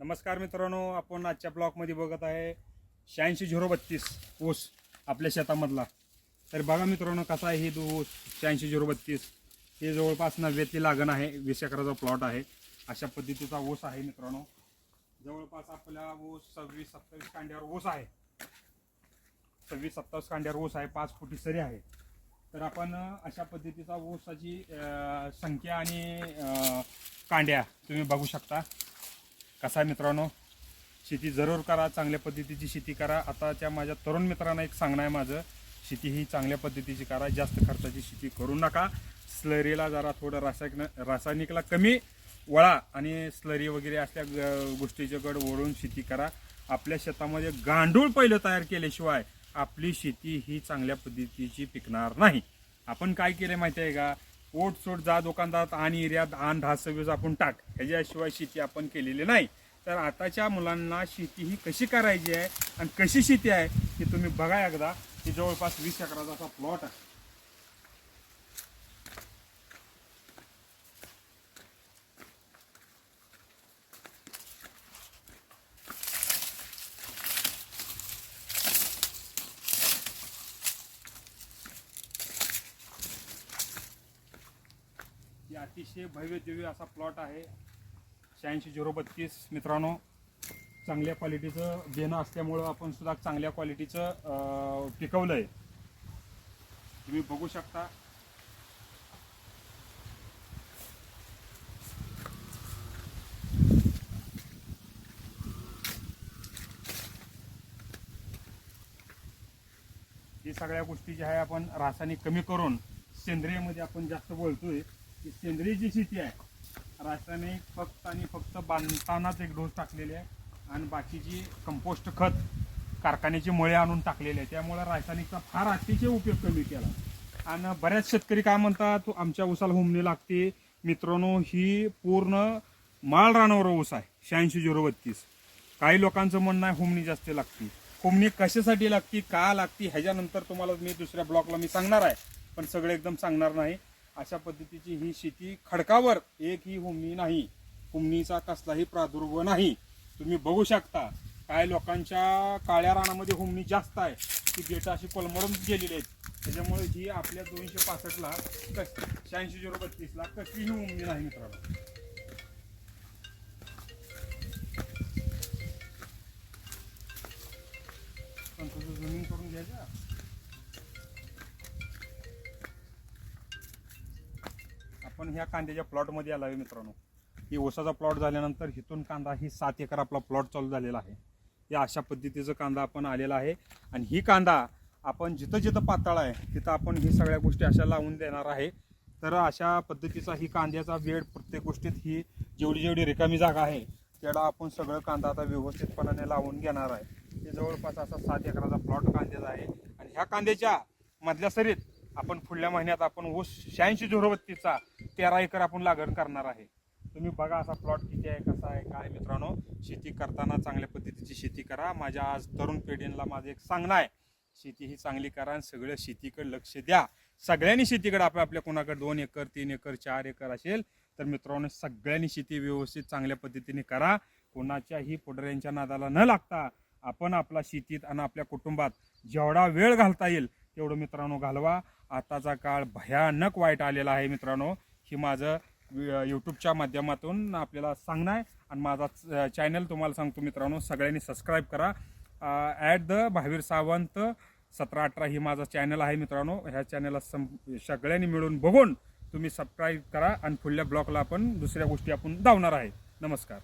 नमस्कार मित्रांनो आपण आजच्या ब्लॉकमध्ये बघत आहे शहाऐंशी झिरो बत्तीस ऊस आपल्या शेतामधला. तर बघा मित्रांनो कसा आहे हे ऊस? शहाऐंशी झिरो बत्तीस. हे जवळपास नव्यातली लागण आहे वीस एकराचा प्लॉट आहे. अशा पद्धतीचा ऊस आहे मित्रांनो. जवळपास आपल्या ऊस सव्वीस सत्तावीस कांड्यावर ऊस आहे. सव्वीस सत्तावीस कांड्यावर ऊस आहे पाच फुटी सरी आहे. तर आपण अशा पद्धतीचा ऊसाची संख्या आणि कांड्या तुम्ही बघू शकता. कसा आहे मित्रांनो? शेती जरूर करा चांगल्या पद्धतीची शेती करा. आताच्या माझ्या तरुण मित्रांना एक सांगणं आहे माझं. शेती ही चांगल्या पद्धतीची करा जास्त खर्चाची शेती करू नका. स्लरीला जरा थोडं रासायनिक रासायनिकला कमी वळा आणि स्लरी वगैरे असल्या ग- गोष्टीच्याकडे वळून शेती करा. आपल्या शेतामध्ये गांडूळ पहिलं तयार केल्याशिवाय आपली शेती ही चांगल्या पद्धतीची पिकणार नाही. आपण काय केलं माहिती आहे का? ओट सोट जा दुकानदारात आणि एरियात आण दहा सव्वीस आपण टाक. ह्याच्याशिवाय शेती आपण केलेली नाही. तर आताच्या मुलांना शेती ही कशी करायची आहे आणि कशी शेती आहे हे तुम्ही बघा एकदा. की जवळपास वीस एकराचा असा प्लॉट आहे ही अतिशय भव्य दिव्य असा प्लॉट आहे. शहाऐंशी झिरो बत्तीस मित्रांनो चांगल्या क्वालिटीचं देणं असल्यामुळं आपण सुद्धा चांगल्या क्वालिटीचं पिकवलं आहे तुम्ही बघू शकता. ही सगळ्या गोष्टी ज्या आहे आपण रासायनिक कमी करून सेंद्रियमध्ये आपण जास्त बोलतोय की सेंद्रिय जी शेती आहे रासायनिक फक्त आणि फक्त बांधतानाच एक डोस टाकलेले आहे आणि बाकीची कंपोस्ट खत कारखान्याची मळे आणून टाकलेले आहे त्यामुळे रासायनिकचा फार अतिशय उपयोग कमी केला. आणि बऱ्याच शेतकरी काय म्हणतात "तू आमच्या ऊसाला हुमणी लागते. मित्रांनो ही पूर्ण माळ रानावर ऊस आहे शहाऐंशी झिरो बत्तीस. काही लोकांचं म्हणणं आहे हुमणी जास्त लागते. हुमणी कशासाठी लागते का लागते ह्याच्यानंतर तुम्हाला मी दुसऱ्या ब्लॉकला मी सांगणार आहे पण सगळे एकदम सांगणार नाही. अशा पद्धतीची ही शेती खडकावर एक ही हुमणी नाही. हुमणीचा कसलाही प्रादुर्भाव नाही. तुम्ही बघू शकता काय लोकांच्या काळ्या रानामध्ये हुमणी जास्त आहे ती बेटा अशी कोलमडून गेलेली आहेत. त्याच्यामुळे ही आपल्या दोनशे पासष्टला कस शहाऐंशी झिरो बत्तीसला कसलीही हुमणी नाही मित्रांनो. जमीन करून घ्यायचं? आपण ह्या कांद्याच्या प्लॉटमध्ये आला आहे मित्रांनो. ही ओसाचा प्लॉट झाल्यानंतर हिथून कांदा ही सात एकर आपला प्लॉट चालू झालेला आहे. या अशा पद्धतीचं कांदा आपण आलेला आहे. आणि ही कांदा आपण जिथं जिथं पातळ आहे तिथं आपण ही सगळ्या गोष्टी अशा लावून देणार आहे. तर अशा पद्धतीचा ही कांद्याचा वेळ प्रत्येक गोष्टीत ही जेवढी जेवढी रिकामी जागा आहे त्याला आपण सगळं कांदा आता व्यवस्थितपणाने लावून घेणार आहे. हे जवळपास असा सात एकराचा प्लॉट कांद्याचा आहे. आणि ह्या कांद्याच्या मधल्या सरीत आपण पुढल्या महिन्यात आपण ऊस शहाऐंशी झोरबत्तीचा तेरा एकर आपण लागण करणार आहे. तुम्ही बघा असा प्लॉट किती आहे कसा आहे काय मित्रांनो. शेती करताना चांगल्या पद्धतीची शेती करा. माझ्या आज तरुण पिढींना माझं एक सांगणं आहे. शेती ही चांगली करा आणि सगळं शेतीकडे लक्ष द्या. सगळ्यांनी शेतीकडे आपल्या आपल्या कोणाकडे दोन एकर तीन एकर चार एकर असेल तर मित्रांनो सगळ्यांनी शेती व्यवस्थित चांगल्या पद्धतीने करा. कोणाच्याही पुढऱ्यांच्या नादाला न लागता आपण आपला शेतीत आणि आपल्या कुटुंबात जेवढा वेळ घालता येईल तेवढं मित्रांनो घालवा. आताचा काळ भयानक वाईट आलेला आहे मित्रांनो. ही माझं यूट्यूबच्या माध्यमातून आपल्याला सांगणं आहे. आणि माझा चॅनल तुम्हाला सांगतो मित्रांनो सगळ्यांनी सबस्क्राईब करा. ॲट द भावीर सावंत सतरा अठरा ही माझा चॅनल आहे मित्रांनो. ह्या चॅनलला सं सगळ्यांनी मिळून बघून तुम्ही सबस्क्राईब करा. आणि पुढल्या ब्लॉगला आपण दुसऱ्या गोष्टी आपण धावणार आहे. नमस्कार.